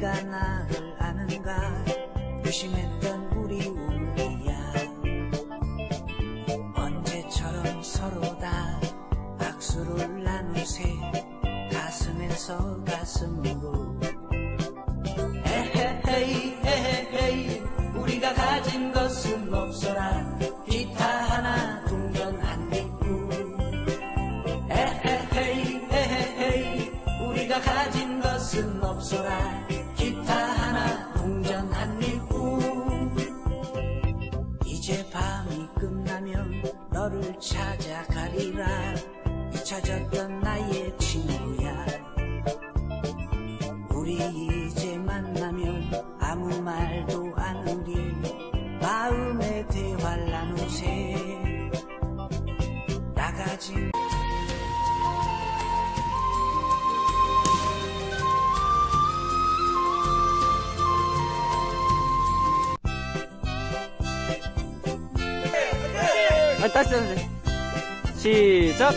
내가 나를 아는가? 의심했던 우리 우리야. 언제처럼 서로 다 악수를 나누세? 가슴에서 가슴으로 찾아가리라 잊혀졌던 나의 친구야. 우리 이제 만나면 아무 말도 안 우리 마음의 대화를 나누세. 나가진 아, 다시, 다시. 시작!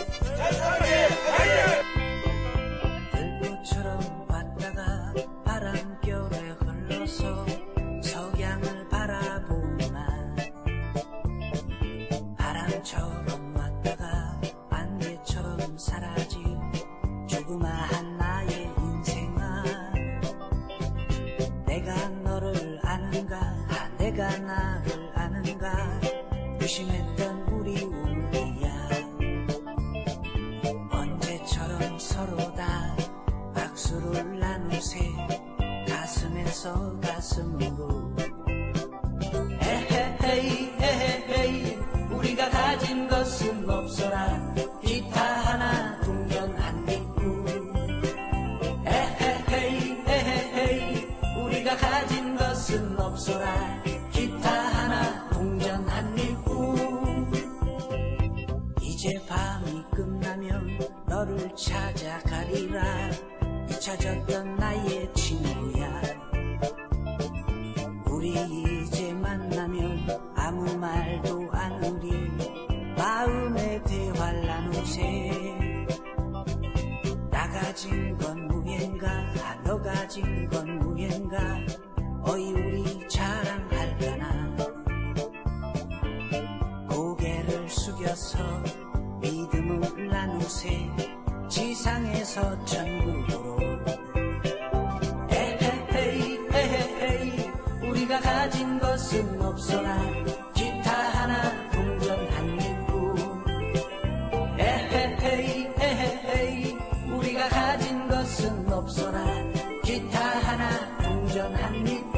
아, 나를 아는가? 의심했던 우리 가슴에서 가슴으로. 에헤헤이 에헤헤이 우리가 가진 것은 없어라. 기타 하나 동전 한 뒷구 에헤헤이 에헤헤이 우리가 가진 것은 없어라. 기타 하나 동전 한 뒷구 이제 밤이 끝나면 너를 찾아가리라. 잊혀졌던 나의 친 가진 건 아, 너 가진 건 무겐가 어이 우리 자랑할까나? 고개를 숙여서 믿음을 나누세 지상에서 천국으로. 에헤헤이 에헤헤이 우리가 가진 것은 없어 정합니다.